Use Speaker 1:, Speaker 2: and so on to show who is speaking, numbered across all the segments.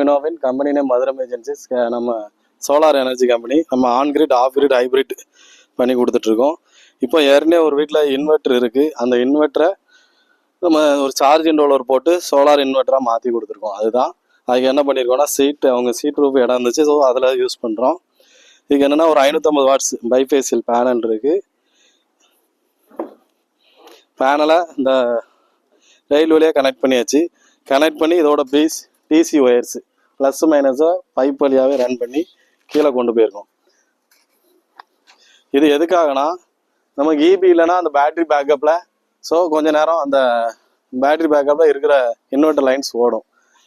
Speaker 1: மினோவின் company name Madhuram agencies நம்ம solar energy company நம்ம on grid off grid hybrid பண்ணி கொடுத்துட்ருக்கோம். இப்போ ஏற்கனவே ஒரு வீட்டில் இன்வெர்ட்ரு இருக்குது அந்த இன்வெர்ட்டரை நம்ம ஒரு சார்ஜ் இன்டோலர் போட்டு சோலார் இன்வெர்ட்டராக மாற்றி கொடுத்துருக்கோம். அதுதான். அதுக்கு என்ன பண்ணியிருக்கோம்னா சீட் அவங்க சீட் ரூப் இடம் இருந்துச்சு. ஸோ அதில் யூஸ் பண்ணுறோம் இதுக்கு என்னென்னா ஒரு ஐநூற்றம்பது வாட்ஸ் பைஃபேசியல் பேனல் இருக்குது பேனலை இந்த ரயில் கனெக்ட் பண்ணியாச்சு. கனெக்ட் பண்ணி இதோட பீஸ் டிசி ஒயர்ஸு ப்ளஸ் மைனஸை பைப் வழியாகவே ரன் பண்ணி கீழே கொண்டு போயிருக்கோம். இது எதுக்காகனா நமக்கு இபி இல்லைன்னா அந்த பேட்ரி பேக்கப்பில் ஸோ கொஞ்ச நேரம் அந்த பேட்ரி பேக்கப்பில் இருக்கிற இன்வெர்டர் லைன்ஸ் ஓடும்.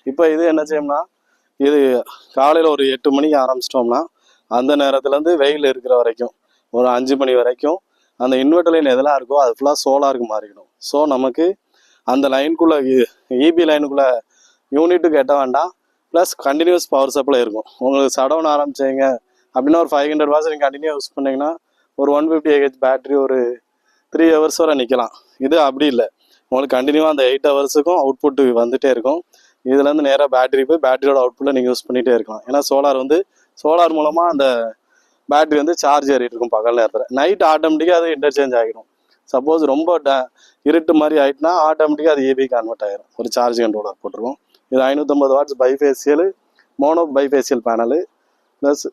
Speaker 1: இப்போ இது என்ன செய்யும்னா இது காலையில் ஒரு எட்டு மணிக்கு ஆரம்பிச்சிட்டோம்னா அந்த நேரத்துலேருந்து வெயில் இருக்கிற வரைக்கும் ஒரு அஞ்சு மணி வரைக்கும் அந்த இன்வெர்டர் லைன் எதெல்லாம் இருக்கோ அது ஃபுல்லாக சோலாருக்கு மாறிக்கணும். ஸோ நமக்கு அந்த லைனுக்குள்ளே இபி லைனுக்குள்ளே யூனிட்டுக்கு எட்ட வேண்டாம். ப்ளஸ் கண்டினியூஸ் பவர் சப்ளை இருக்கும். உங்களுக்கு சடவுன் ஆரம்பிச்சிங்க அப்படின்னா ஒரு ஃபைவ் ஹண்ட்ரட் வாட்ஸ் நீங்கள் கண்டினியூ யூஸ் பண்ணிங்கன்னா ஒரு ஒன் ஃபிஃப்டி ஏஹெச் பேட்டரி ஒரு த்ரீ ஹவர்ஸ் வரை நிற்கலாம் இது அப்படி இல்லை. உங்களுக்கு கண்டினியூவாக அந்த எயிட் ஹவர்ஸுக்கும் அவுட்புட்டு வந்துகிட்டே இருக்கும். இதுலேருந்து நேராக பேட்டரி போய் பேட்டரியோட அவுட்புட்டில் நீங்கள் யூஸ் பண்ணிகிட்டே இருக்கலாம். ஏன்னா சோலார் வந்து சோலார் மூலமாக அந்த பேட்டரி வந்து சார்ஜ் ஏறிட்டு இருக்கும் பகல் நேரத்தில். நைட் ஆட்டோமேட்டிக்காக அது இன்டர்சேஞ்ச் ஆகிடும் சப்போஸ் ரொம்ப ட இருட்டு மாதிரி ஆயிட்டுனா ஆட்டோமேட்டிக்காக அது ஏபி கன்வெர்ட் ஆகிடும் ஒரு சார்ஜ் கண்ட்ரோலர் போட்டிருக்கோம். இது ஐநூற்றம்பது watts bifacial mono bifacial panel plus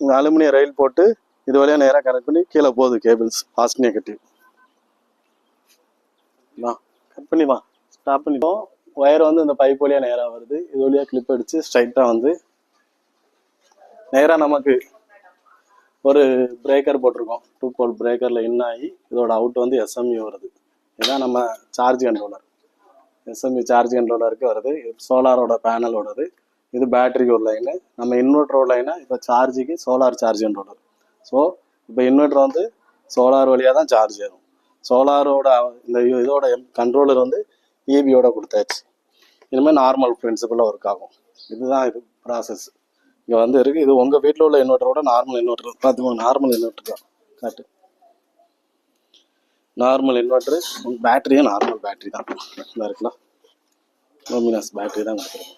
Speaker 1: aluminium rail போட்டு இது வழியாக நேராக கனெக்ட் பண்ணி கீழே போகுது கேபிள்ஸ் பாசிட்டிவ் நெகட்டிவ் வா கட் பண்ணி வா ஸ்டாப் பண்ணிப்போம் ஒயர் வந்து இந்த பைப் வழியாக நேராக வருது. இது வழியாக கிளிப் அடித்து ஸ்ட்ரைட்டாக வந்து நேராக நமக்கு ஒரு பிரேக்கர் போட்டிருக்கோம். டூ போல் பிரேக்கரில் இன் ஆகி இதோட அவுட் வந்து எஸ்எம்யூ வருது. இதுதான் நம்ம சார்ஜ் கண்ட்ரோலர் எஸ்எம்பி சார்ஜ் கண்ட்ரோலருக்கு வருது. சோலாரோட பேனலோடது இது பேட்டரிக்கு ஒரு லைனு நம்ம இன்வெர்ட்டரோட லைனாக இப்போ சார்ஜுக்கு சோலார் சார்ஜ் கண்ட்ரோலர் ஸோ இப்போ இன்வெர்ட்டர் வந்து சோலார் வழியாக தான் சார்ஜ் ஆகும் சோலாரோட இந்த இதோட கண்ட்ரோலர் வந்து இபியோட கொடுத்தாச்சு. இனிமேல் நார்மல் பிரின்சிபலாக ஒர்க் ஆகும். இதுதான் இது ப்ராசஸ் இங்கே வந்து இருக்குது இது உங்கள் வீட்டில் உள்ள இன்வெர்ட்டரோட நார்மல் இன்வெர்ட்டர் பார்த்துக்கோங்க நார்மல் இன்வெர்ட்டர் தான். காட்டு. நார்மல் இன்வெர்ட்ரு பேட்டரியும் நார்மல் பேட்டரி தான். இந்த இருக்கலாம் லூமினஸ் பேட்டரி தான் கொடுத்துருக்கோம்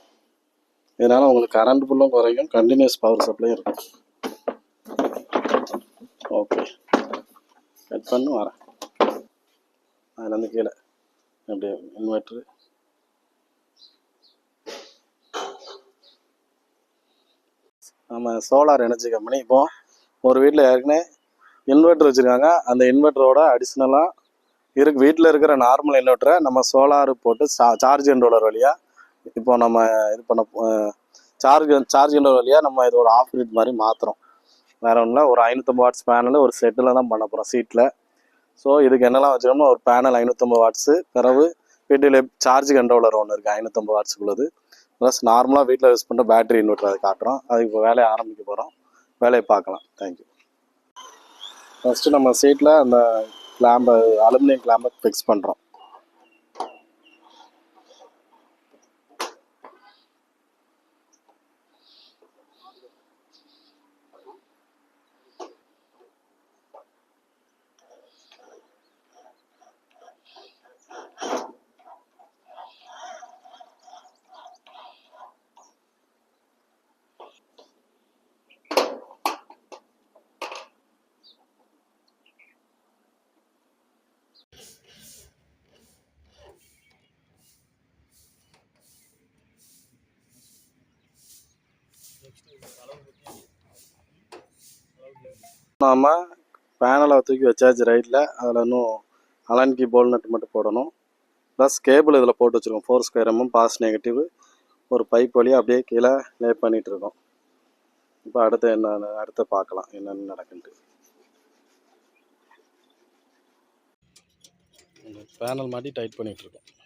Speaker 1: இதனால் உங்களுக்கு கரண்ட் ஃபுல்லும் குறையும். கண்டினியூஸ் பவர் சப்ளையும் இருக்கும். ஓகே கட் பண்ணு வரேன். அதுலேருந்து கீழே. அப்படியே இன்வெர்ட்ரு நம்ம சோலார் எனர்ஜி கம்பெனி இப்போ ஒரு வீட்டில் ஏற்கனவே இன்வெர்டர் வச்சுருக்காங்க. அந்த இன்வெர்ட்டரோட அடிஷ்னலாக இருக்கு வீட்டில் இருக்கிற நார்மல் இன்வெர்ட்டரை நம்ம சோலார் போட்டு சார்ஜ் கண்ட்ரோலர் வழியாக இப்போ நம்ம இது பண்ண சார்ஜ் சார்ஜ் கண்ட்ரோலர் வழியாக நம்ம இது ஒரு ஆஃப் கிரிட் மாதிரி மாற்றுறோம் வேற ஒன்றும் ஒரு ஐநூற்றம்பது வாட்ஸ் பேனல் ஒரு செட்டில் தான் பண்ண போகிறோம் சீட்டில் ஸோ இதுக்கு என்னெல்லாம் வச்சுக்கோம்னா ஒரு பேனல் ஐநூற்றம்பது வாட்ஸு பிறகு வீட்டில் சார்ஜ் கண்ட்ரோலர் ஒன்று இருக்குது ஐநூற்றம்பது வாட்ஸுக்குள்ளது ப்ளஸ் நார்மலாக வீட்டில் யூஸ் பண்ணுற பேட்டரி இன்வெர்ட்டர் அதை காட்டுறோம். அதுக்கு இப்போ வேலையை ஆரம்பிக்க போகிறோம் வேலையை பார்க்கலாம். தேங்க்யூ ஃபஸ்ட்டு நம்ம சீட்டில் அந்த கிளாம்பை அலுமினியம் கிளாம்பை ஃபிக்ஸ் பண்ணுறோம் நாம பேனலை தூக்கி வச்சாச்சு ரைட்டில் அதில் இன்னும் அலன்கி போல் நட்டு மட்டும் போடணும். ப்ளஸ் கேபிள் இதில் போட்டு வச்சுருக்கோம். ஃபோர் ஸ்கொயர் எம்எம் பாஸ் நெகட்டிவ் ஒரு பைப் வழியாக அப்படியே கீழே லே பண்ணிகிட்டு இருக்கோம். இப்போ அடுத்து என்ன அடுத்து பார்க்கலாம் என்னென்னு நடக்குன்ட்டு. பேனல் மாட்டி டைட் பண்ணிகிட்ருக்கோம் இருக்கோம்.